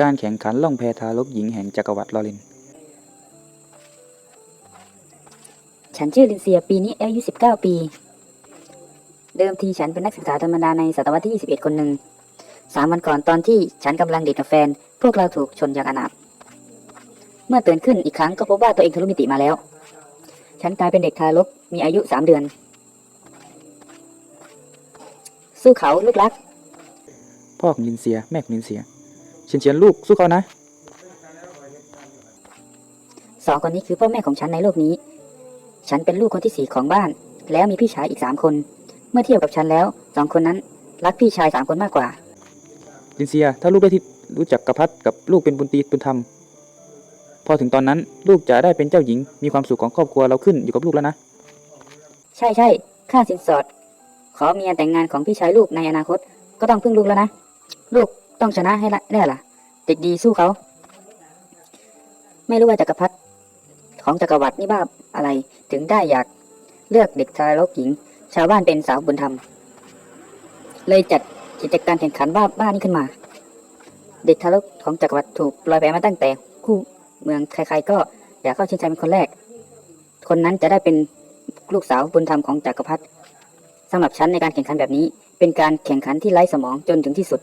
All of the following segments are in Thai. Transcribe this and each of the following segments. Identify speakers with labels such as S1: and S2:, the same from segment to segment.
S1: การแข่งขันล่องแพทารกหญิงแห่งจักรวรรดิลอริน
S2: ฉันชื่อลินเซียปีนี้อายุ 19 ปี เดิมทีฉันเป็นนักศึกษาธรรมดาในศตวรรษที่ 21 คนหนึ่ง สามวันก่อนตอนที่ฉันกำลังเดทกับแฟน พวกเราถูกชนอย่างอนาถเมื่อตื่นขึ้นอีกครั้งก็พบว่าตัวเองทะลุมิติมาแล้ว ฉันกลายเป็นเด็กทารกมีอายุ 3 เดือน สู้เขาลูกรัก
S1: พ่อของลินเซีย แม่ของลินเซีย เฉียนเฉียนลูกสู้เขานะ
S2: สองคนนี้คือพ่อแม่ของฉันในโลกนี้ ฉันเป็นลูกคนที่สี่ของบ้าน แล้วมีพี่ชายอีกสามคน เมื่อเทียบกับฉันแล้วสองคนนั้นรักพี่ชายสามคนมากกว่า
S1: ลินเซีย ถ้าลูกได้ที่รู้จักกระพัดกับลูกเป็นบุญตีบุญธรรม พอถึงตอนนั้นลูกจะได้เป็นเจ้าหญิง มีความสุขของครอบครัวเราขึ้นอยู่กับลูกแล้วนะ
S2: ใช่ใช่ค่าสินสอด ขอเมียแต่งงานของพี่ชายลูกในอนาคตก็ต้องพึ่งลูกแล้วนะ ลูก ต้องชนะให้ได้ล่ะ เด็กดีสู้เขา ไม่รู้ว่าจักรพรรดิของจักรวรรดินี่บ้าอะไร ถึงได้อยากเลือกเด็กทารกหญิง ชาวบ้านเป็นสาวบุญธรรม เลยจัดกิจการแข่งขันบ้าบ้านี้ขึ้นมา เด็กทารกของจักรวรรดิถูกปล่อยไปมาตั้งแต่ คู่เมืองใครๆก็อยากเข้าชิงชัยเป็นคนแรก คนนั้นจะได้เป็นลูกสาวบุญธรรมของจักรพรรดิสำหรับฉันในการแข่งขันแบบนี้ เป็นการแข่งขันที่ไร้สมองจนถึงที่สุด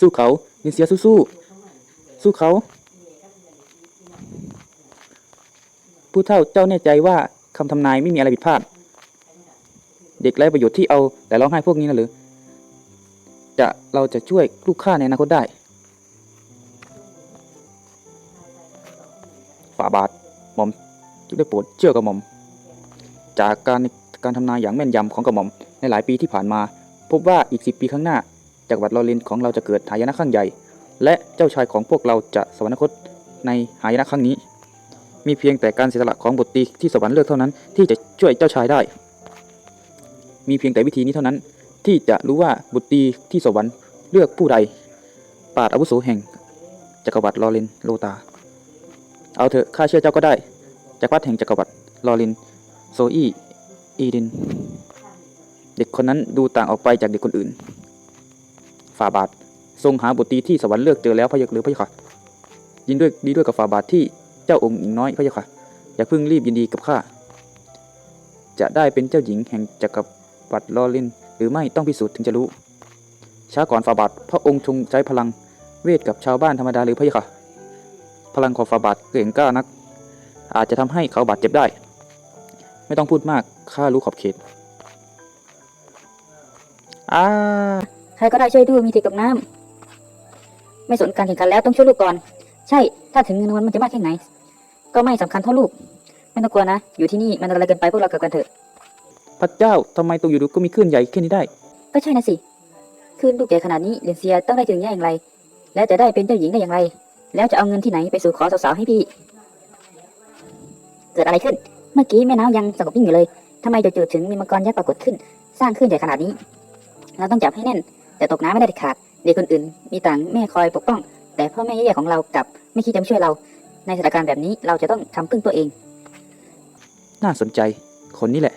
S1: สู้เขาลินเซียสู้สู้สู้เขา ผู้เฒ่าเจ้าแน่ใจว่าคำทำนายไม่มีอะไรผิดพลาด เด็กไร้ประโยชน์ที่เอาแต่ร้องไห้พวกนี้นะหรือ จะเราจะช่วยลูกข้าในอนาคตได้ฝ่าบาทหม่อมจึงได้โปรดเชื่อกระหม่อม จากการการทำนายอย่างแม่นยำของกระหม่อมในหลายปีที่ผ่านมา พบว่าอีกสิปีข้างหน้า จักรวรรดิลอรินของเราจะเกิดหายนะครั้งใหญ่ และเจ้าชายของพวกเราจะสวรรคตในหายนะครั้งนี้ มีเพียงแต่การเสียสละของบทตีที่สวรรค์เลือกเท่านั้นที่จะช่วยเจ้าชายได้ มีเพียงแต่วิธีนี้เท่านั้น ที่จะรู้ว่าบุตรีที่สวรรค์เลือกผู้ใดปาดอาวุโสแห่ง จักรวรรดิลอรินโลตา เอาเถอะข้าเชื่อเจ้าก็ได้จักรพรรดิแห่งจักรวรรดิลอรินโซอี้อีดิน เด็กคนนั้นดูต่างออกไปจากเด็กคนอื่น ฝ่าบาท ทรงหาบทตีที่สวรรค์เลือกเจอแล้วพระยกหรือพระยะค่ะยินด้วยดีด้วยกับฝ่าบาทที่เจ้าองค์หญิงน้อยพระยะค่ะอย่าเพิ่งรีบยินดีกับข้าจะได้เป็นเจ้าหญิงแห่งจักรวรรดิลอริน หรือไม่ต้องพิสูจน์ถึงจะรู้ ช้าก่อนฝ่าบาทพระองค์ทรงใช้พลังเวทกับชาวบ้านธรรมดาหรือพระยะค่ะ พลังของฝ่าบาทเก่งกล้านัก อาจจะทำให้เขาบาดเจ็บได้ ไม่ต้องพูดมากข้ารู้ขอบเขตอ่า
S2: ใครก็ได้ช่วยด้วยมีติดกับน้ำไม่สนการแข่งขันแล้วต้องช่วยลูกก่อน ใช่ ถ้าถึงเงินรางวัลมันจะมากแค่ไหน ก็ไม่สำคัญเท่าลูก ไม่ต้องกลัวนะ อยู่ที่นี่มันอะไรเกินไปพวกเราเกิดกันเถอะ
S1: พระเจ้าทำไมตัวอยู่ดูก็มีคลื่นใหญ่แค่นี้ได้
S2: ก็ใช่นะสิคืนลูกใหญ่ขนาดนี้เลนเซียต้องได้ถึงอย่างไร แล้วจะได้เป็นเจ้าหญิงได้อย่างไร แล้วจะเอาเงินที่ไหนไปสู่ขอสาวๆให้พี่ เกิดอะไรขึ้น เมื่อกี้แม่น้ำยังสงบนิ่งอยู่เลยทำไมจู่ๆถึงมีมังกรยักษ์ปรากฏขึ้น สร้างขึ้นใหญ่ขนาดนี้ เราต้องจับให้แน่น แต่ตกน้ำไม่ได้เด็ดขาดเด็กคนอื่น มีต่างแม่คอยปกป้อง แต่พ่อแม่แย่ๆของเรากลับไม่คิดจะมาช่วยเรา ในสถานการณ์แบบนี้เราจะต้องทำพึ่งตัวเอง
S1: น่าสนใจ คนนี้แหละ